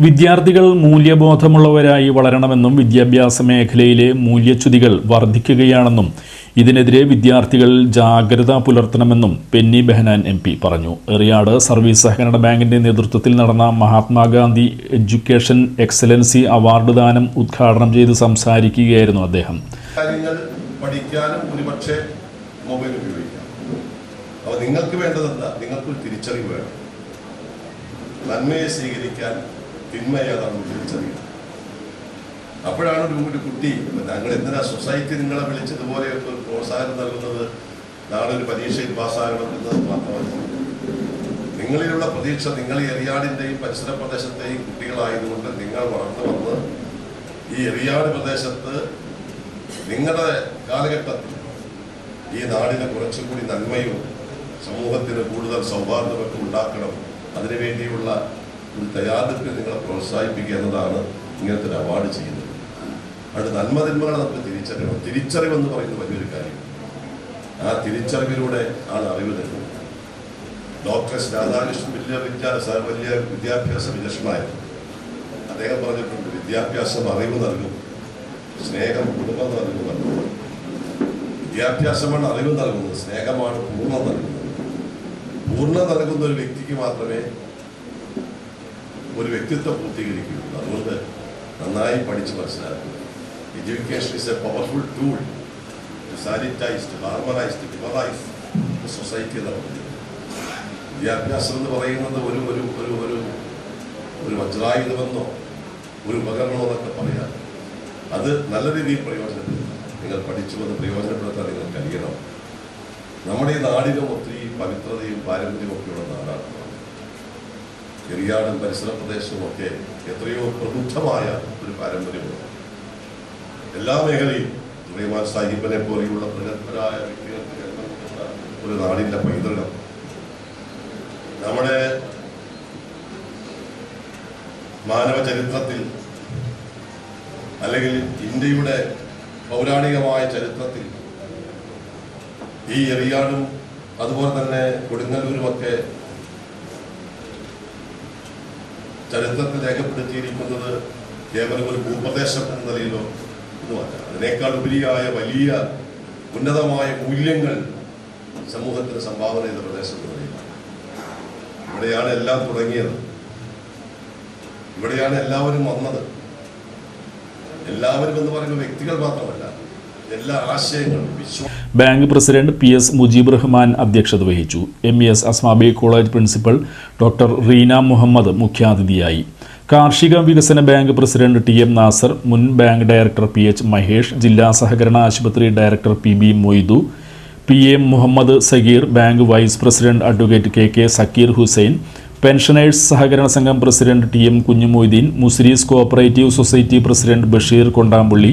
വിദ്യാർത്ഥികൾ മൂല്യബോധമുള്ളവരായി വളരണമെന്നും വിദ്യാഭ്യാസ മേഖലയിലെ മൂല്യച്യുതികൾ വർദ്ധിക്കുകയാണെന്നും ഇതിനെതിരെ വിദ്യാർത്ഥികൾ ജാഗ്രത പുലർത്തണമെന്നും പെന്നി ബെഹനാൻ എം പി പറഞ്ഞു. എറിയാട് സർവീസ് സഹകരണ ബാങ്കിന്റെ നേതൃത്വത്തിൽ നടന്ന മഹാത്മാഗാന്ധി എഡ്യൂക്കേഷൻ എക്സലൻസി അവാർഡ് ദാനം ഉദ്ഘാടനം ചെയ്ത് സംസാരിക്കുകയായിരുന്നു അദ്ദേഹം. കാര്യങ്ങൾ മൊബൈൽ നിങ്ങൾക്ക് വേണ്ടത് എന്താ നിങ്ങൾക്കൊരു തിരിച്ചറിവ് വേണം. നന്മയെ സ്വീകരിക്കാൻ തിന്മ ഏതാണെന്ന് തിരിച്ചറിയുക അപ്പോഴാണ് ഒരു ഒരു കുട്ടി ഞങ്ങൾ എന്തിനാ സൊസൈറ്റി നിങ്ങളെ വിളിച്ചതുപോലെ ഒരു പ്രോത്സാഹനം നൽകുന്നത്? നാളെ ഒരു പരീക്ഷയിൽ പാസ്സാകണം എന്നത് മാത്രമല്ല. നിങ്ങളിലുള്ള പ്രതീക്ഷ നിങ്ങൾ എറിയാടിന്റെയും പരിസര പ്രദേശത്തെയും കുട്ടികളായതുകൊണ്ട് നിങ്ങൾ വളർന്നു വന്ന് ഈ എറിയാട് പ്രദേശത്ത് നിങ്ങളുടെ കാലഘട്ടത്തിൽ ഈ നാടിന് കുറച്ചുകൂടി നന്മയും സമൂഹത്തിന് കൂടുതൽ സൗഹാർദ്ദമൊക്കെ ഉണ്ടാക്കണം. അതിനുവേണ്ടിയുള്ള ഒരു തയ്യാറെടുപ്പിൽ നിങ്ങളെ പ്രോത്സാഹിപ്പിക്കുക എന്നതാണ് ഇങ്ങനത്തെ ഒരു അവാർഡ് ചെയ്യുന്നത്. അത് നന്മതിന്മകളെ നമുക്ക് തിരിച്ചറിയണം. തിരിച്ചറിവെന്ന് പറയുന്ന വലിയൊരു കാര്യം. ആ തിരിച്ചറിവിലൂടെ ആണ് അറിവ് തരുന്നത്. ഡോക്ടർ രാധാകൃഷ്ണൻ വലിയ വിദ്യാ വലിയ വിദ്യാഭ്യാസ വിദഗ്ധനായിരുന്നു അദ്ദേഹം പറഞ്ഞിട്ടുണ്ട് വിദ്യാഭ്യാസം അറിവ് നൽകും. സ്നേഹം കുടുംബം നൽകുന്നുണ്ട് വിദ്യാഭ്യാസമാണ് അറിവ് നൽകുന്നത്. സ്നേഹമാണ് പൂർണം നൽകുന്നത്. പൂർണം നൽകുന്ന ഒരു വ്യക്തിക്ക് മാത്രമേ ഒരു വ്യക്തിത്വം പൂർത്തീകരിക്കുകയുള്ളൂ അതുകൊണ്ട് നന്നായി പഠിച്ച് മനസ്സിലാക്കുക education is a powerful tool to sanitise to democratise society എന്ന് പറയുന്നത് വിദ്യാഭ്യാസം എന്ന് പറയുന്നത് ഒരു ഒരു ഒരു ഒരു ഒരു വജ്രായുധമെന്നോ ഒരു ഉപകരണമോ എന്നൊക്കെ പറയാം. അത് നല്ല രീതിയിൽ പ്രയോജനപ്പെടുത്തും നിങ്ങൾ പഠിച്ചു വന്ന് പ്രയോജനപ്പെടുത്താൻ നിങ്ങൾ കഴിയണം നമ്മുടെ ഈ നാടിനും ഒത്തിരി പവിത്രതയും പാരമ്പര്യമൊക്കെയുള്ള നാടാണ്. ചെറിയാടും പരിസര പ്രദേശവും ഒക്കെ എത്രയോ പ്രബുദ്ധമായ ഒരു പാരമ്പര്യമുണ്ട്. എല്ലാ മേഖലയും സുലൈമാൻ സാഹിബിനെ പോലെയുള്ള പ്രഗത്ഭരായ വ്യക്തികൾക്ക് ഒരു നാടിന്റെ പൈതൃകം. നമ്മുടെ മാനവ ചരിത്രത്തിൽ അല്ലെങ്കിൽ ഇന്ത്യയുടെ പൗരാണികമായ ചരിത്രത്തിൽ ഈ എറിയാടും അതുപോലെ തന്നെ കൊടുങ്ങല്ലൂരുമൊക്കെ ചരിത്രത്തിൽ രേഖപ്പെടുത്തിയിരിക്കുന്നത് കേവലം ഒരു ഭൂപ്രദേശം എന്ന നിലയിലോ ഒന്നുമല്ല. അതിനേക്കാൾ ഉപരിയായ വലിയ ഉന്നതമായ മൂല്യങ്ങൾ സമൂഹത്തിന് സംഭാവന ചെയ്ത പ്രദേശം എന്ന് പറയുന്നത്. ഇവിടെയാണ് എല്ലാം തുടങ്ങിയത്. ഇവിടെയാണ് എല്ലാവരും വന്നത്. എല്ലാവരും എന്ന് പറയുന്ന വ്യക്തികൾ മാത്രമല്ല. എല്ലാ bank president P S Mujeeb Rahman അധ്യക്ഷത വഹിച്ചു. M S Asmabi college principal doctor Reena Muhammad മുഖ്യാതിഥിയായി. കാർഷിക വികസന bank president T M Nasar മുൻ bank director P H Mahesh ജില്ലാ സഹകരണ ആശുപത്രി director P B Moidu P M Muhammad Sageer bank vice president advocate K K Zakir Hussain pensioners സഹകരണ സംഘം president T M Kunjumoideen Muziris cooperative society president Basheer Kondampally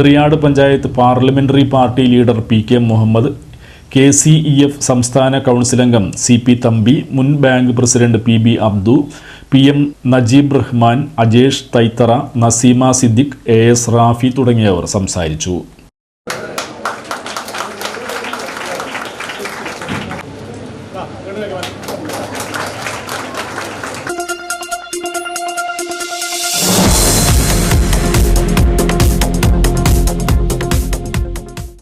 Eriyad panchayat parliamentary party leader P K Muhammad K C E F സംസ്ഥാന council അംഗം C P Thampi മുൻ bank president P B Abdu P M Najeeb Rahman Ajesh Thaithara Naseema Siddique A S Rafi തുടങ്ങിയവർ സംസാരിച്ചു.